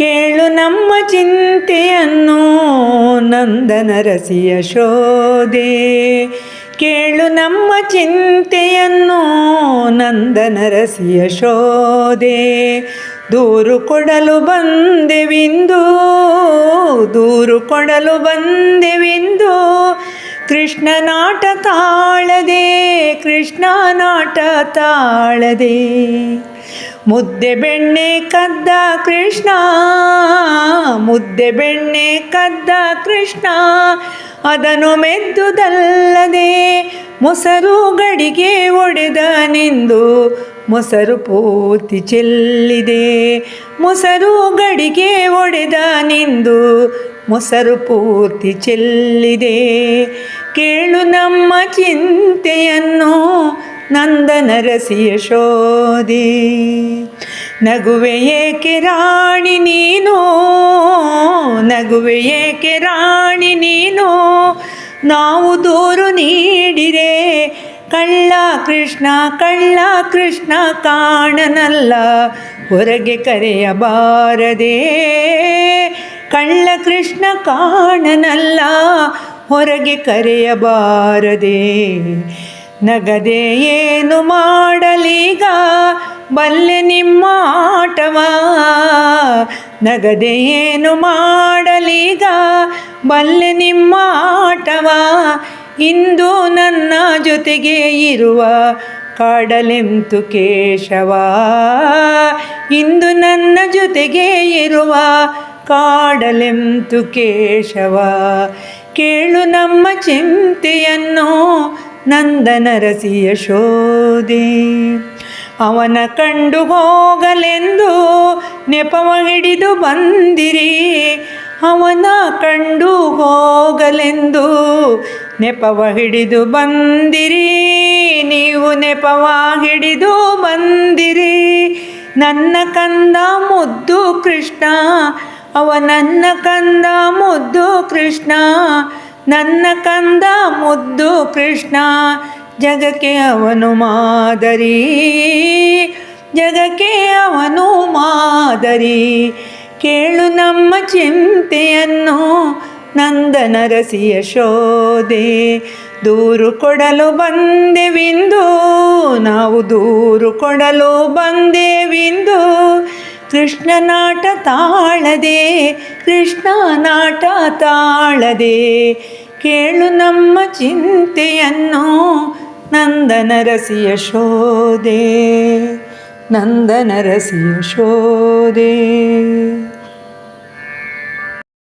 ಕೇಳು ನಮ್ಮ ಚಿಂತೆಯನ್ನು ನಂದನರಸಿಯ ಶೋಧೆ. ಕೇಳು ನಮ್ಮ ಚಿಂತೆಯನ್ನು ನಂದನರಸಿಯ ಶೋಧೆ. ದೂರು ಕೊಡಲು ಬಂದೆವಿಂದು, ದೂರು ಕೊಡಲು ಬಂದೆವಿಂದು ಕೃಷ್ಣ ನಾಟ ತಾಳದೆ ಕೃಷ್ಣ ನಾಟ ತಾಳದೆ, ಮುದ್ದೆ ಬೆಣ್ಣೆ ಕದ್ದ ಕೃಷ್ಣ, ಮುದ್ದೆ ಬೆಣ್ಣೆ ಕದ್ದ ಕೃಷ್ಣ, ಅದನ್ನು ಮೆದ್ದುದಲ್ಲದೆ ಮೊಸರು ಗಡಿಗೆ ಒಡೆದ ನಿಂದು ಮೊಸರು ಪೂರ್ತಿ ಚೆಲ್ಲಿದೆ, ಮೊಸರು ಗಡಿಗೆ ಒಡೆದ ನಿಂದು ಮೊಸರು ಪೂರ್ತಿ ಚೆಲ್ಲಿದೆ. ಕೇಳು ನಮ್ಮ ಚಿಂತೆಯನ್ನು ನಂದನ ಶೋದಿ ಶೋಧಿ ನಗುವೆ ಏಕೆ ರಾಣಿ ನೀನು? ನಗುವೆ ಏಕೆ ರಾಣಿ ನೀನು? ನಾವು ದೂರು ನೀಡಿರೆ ಕಳ್ಳ ಕೃಷ್ಣ ಕಳ್ಳ ಕೃಷ್ಣ ಕಾಣನಲ್ಲ, ಹೊರಗೆ ಕರೆಯಬಾರದೆ. ಕಳ್ಳ ಕೃಷ್ಣ ಕಾಣನಲ್ಲ ಹೊರಗೆ ಕರೆಯಬಾರದೆ. ನಗದೆ ಏನು ಮಾಡಲೀಗ? ಬಲ್ಲೆ ನಿಮ್ಮ ಆಟವ ನಗದೆ ಏನು ಮಾಡಲೀಗ? ಬಲ್ಲೆ ನಿಮ್ಮ ಆಟವ ಇಂದು ನನ್ನ ಜೊತೆಗೆ ಇರುವ ಕಾಡಲೆಂತು ಕೇಶವ? ಇಂದು ನನ್ನ ಜೊತೆಗೆ ಇರುವ ಕಾಡಲೆಂತು ಕೇಶವ? ಕೇಳು ನಮ್ಮ ಚಿಂತೆಯನ್ನು ನಂದನರಸಿಯ ಶೋಧಿ. ಅವನ ಕಂಡು ಹೋಗಲೆಂದು ನೆಪವ ಹಿಡಿದು ಬಂದಿರಿ. ಅವನ ಕಂಡು ಹೋಗಲೆಂದು ನೆಪವ ಹಿಡಿದು ಬಂದಿರಿ. ನೀವು ನೆಪವ ಹಿಡಿದು ಬಂದಿರಿ. ನನ್ನ ಕಂದ ಮುದ್ದು ಕೃಷ್ಣ ಅವ ನನ್ನ ಕಂದ ಮುದ್ದು ಕೃಷ್ಣ, ನನ್ನ ಕಂದ ಮುದ್ದು ಕೃಷ್ಣ, ಜಗಕ್ಕೆ ಅವನು ಮಾದರಿ, ಜಗಕ್ಕೆ ಅವನು ಮಾದರಿ. ಕೇಳು ನಮ್ಮ ಚಿಂತೆಯನ್ನು ನಂದನ ಶೋಧೆ ದೂರು ಕೊಡಲು ಬಂದೆವಿಂದು, ನಾವು ದೂರು ಕೊಡಲು ಬಂದೆವಿಂದು ಕೃಷ್ಣ ನಾಟ ತಾಳದೆ, ಕೃಷ್ಣ ನಾಟ ತಾಳದೆ. ಕೇಳು ನಮ್ಮ ಚಿಂತೆಯನ್ನು ನಂದನರಸಿಯ ಶೋದೆ, ನಂದನರಸಿಯ ನಂದನ ರಸಿಯ ಶೋಧೆ